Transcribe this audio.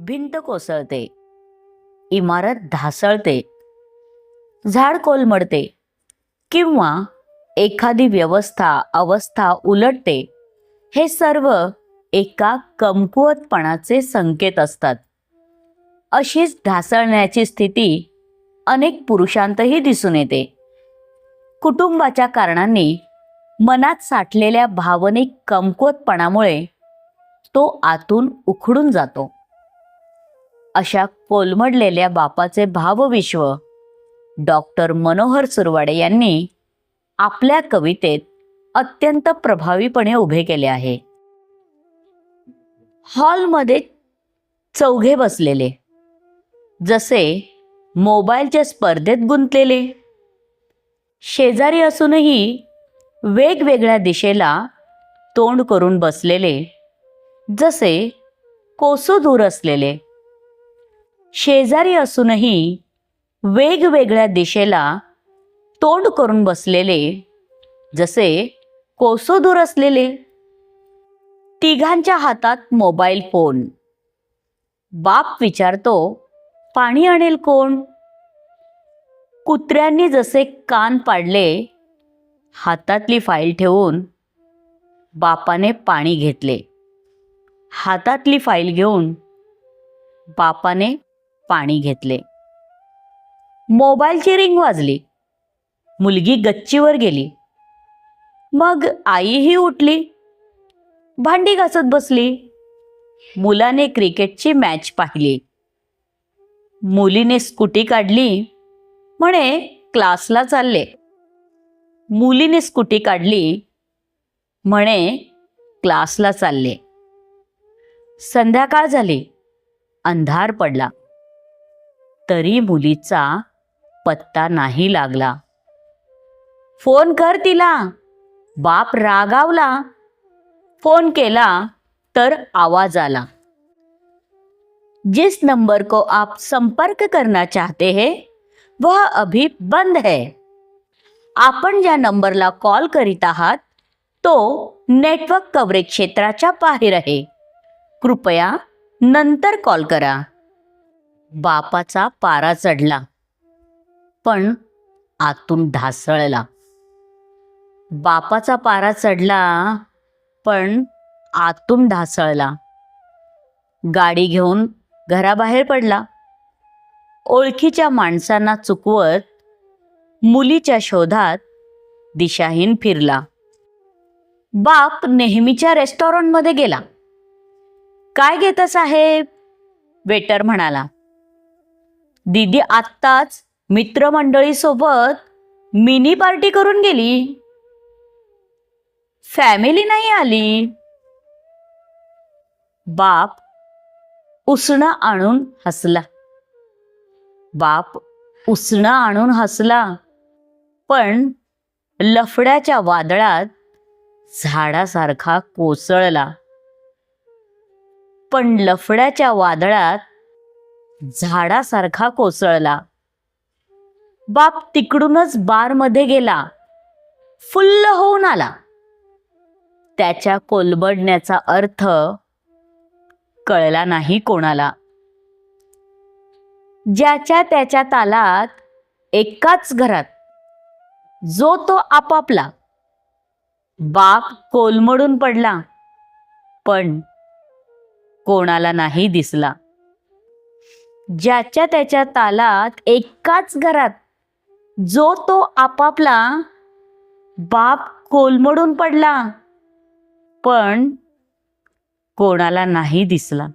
भिंत कोसळते. इमारत ढासळते. झाड कोलमडते. किंवा एखादी व्यवस्था अवस्था उलटते. हे सर्व एका कमकुवतपणाचे संकेत असतात. अशीच ढासळण्याची स्थिती अनेक पुरुषांतही दिसून येते. कुटुंबाच्या कारणांनी मनात साठलेल्या भावनिक कमकुवतपणामुळे तो आतून उखडून जातो. अशा कोलमडलेल्या बापाचे भावविश्व. डॉक्टर मनोहर सुरवाडे यांनी आपल्या कवितेत अत्यंत प्रभावीपणे उभे केले आहे. हॉलमध्ये चौघे बसलेले. जसे मोबाईलच्या स्पर्धेत गुंतलेले. शेजारी असूनही वेगवेगळ्या दिशेला तोंड करून बसलेले. जसे कोसू दूर असलेले. शेजारी असूनही वेगवेगळ्या दिशेला तोंड करून बसलेले जसे कोसो दूर असलेले. तिघांच्या हातात मोबाईल फोन. बाप विचारतो पाणी आणेल कोण? कुत्र्यांनी जसे कान पाडले हातातली फाईल ठेवून बापाने पाणी घेतले. हातातली फाईल घेऊन बापाने पाणी घेतले. मोबाईलची रिंग वाजली. मुलगी गच्चीवर गेली. मग आईही उठली. भांडी घासत बसली. मुलाने क्रिकेटची मॅच पाहिली. मुलीने स्कूटी काढली म्हणे क्लासला चालले. मुलीने स्कूटी काढली म्हणे क्लासला चालले. संध्याकाळ झाली. अंधार पडला. तरी मुलीचा पत्ता नाही लागला. फोन कर तिला. बाप रागावला. फोन केला तर आवाज आला. जिस नंबर को आप संपर्क करना चाहते हैं वह अभी बंद है। आपण ज्या नंबरला कॉल करीत आहात तो नेटवर्क कव्हरेज क्षेत्राच्या बाहेर आहे. कृपया नंतर कॉल करा. बापाचा पारा चढला. पण आतून ढासळला. बापाचा पारा चढला पण आतून ढासळला. गाडी घेऊन घराबाहेर पडला. ओळखीच्या माणसांना चुकवत मुलीच्या शोधात दिशाहीन फिरला. बाप नेहमीच्या रेस्टॉरंटमध्ये गेला. काय घेता साहेब वेटर म्हणाला. दीदी आत्ताच मित्रमंडळीसोबत मिनी पार्टी करून गेली. फॅमिली नाही आली. बाप उसणं आणून हसला. बाप उसणं आणून हसला. पण लफड्याच्या वादळात झाडासारखा कोसळला. पण लफड्याच्या वादळात झाडासारखा कोसळला. बाप तिकडूनच बारमध्ये गेला. फुल्ल होऊन आला. त्याच्या कोलबडण्याचा अर्थ कळला नाही कोणाला. ज्याच्या त्याच्या तालात एकाच घरात जो तो आपापला. बाप कोलमडून पडला पण कोणाला नाही दिसला. ज्याच्या त्याच्या तालात एकाच घरात जो तो आपापला बाप कोलमडून पडला पण कोणाला नाही दिसला.